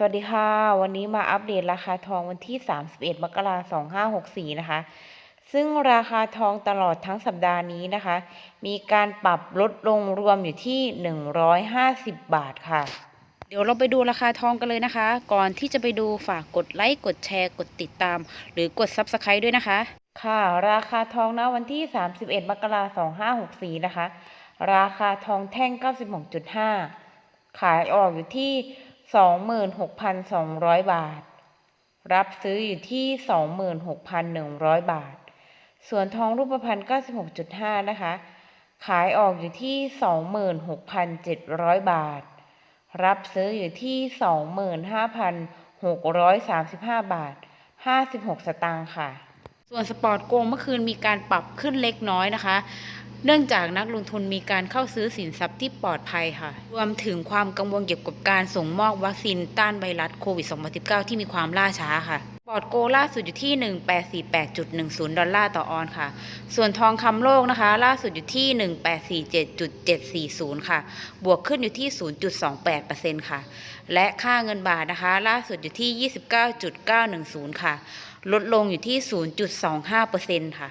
สวัสดีค่ะ วันนี้มาอัปเดตราคาทองวันที่ 31 มกราคม 2564 นะคะ ซึ่งราคาทองตลอดทั้งสัปดาห์นี้นะคะ มีการปรับลดลงรวมอยู่ที่ 150 บาทค่ะ เดี๋ยวเราไปดูราคาทองกันเลยนะคะ ก่อนที่จะไปดูฝากกดไลค์ กดแชร์ กดติดตาม หรือกด Subscribe ด้วยนะคะ ค่ะ ราคาทองณวันที่ 31 มกราคม 2564 นะคะ ราคาทองแท่ง 96.5 ขายออกอยู่ที่ 26,200 บาท รับซื้ออยู่ที่ 26,100 บาท ส่วนทองรูปพรรณ96.5 นะคะ ขายออกอยู่ที่ 26,700 บาท รับซื้ออยู่ที่ 25,635 บาท 56 สตางค์ค่ะ ส่วนสปอร์ตโกงเมื่อคืนมีการปรับขึ้นเล็กน้อยนะคะ เนื่องจากนักลงทุนมีการเข้าซื้อสินทรัพย์ที่ปลอดภัยค่ะ รวมถึงความกังวลเกี่ยวกับการส่งมอบวัคซีนต้านไวรัสโควิด 2019 ที่มีความล่าช้าค่ะปอร์ตโกล่าสุดอยู่ที่ 1848.10 ดอลลาร์ต่อออนค่ะ ส่วนทองคำโลกนะคะ ล่าสุดอยู่ที่ 1847.740 ค่ะ บวกขึ้นอยู่ที่ 0.28%ค่ะ และค่าเงินบาทนะคะ ล่าสุดอยู่ที่ 29.910 ค่ะ ลดลงอยู่ที่ 0.25%ค่ะ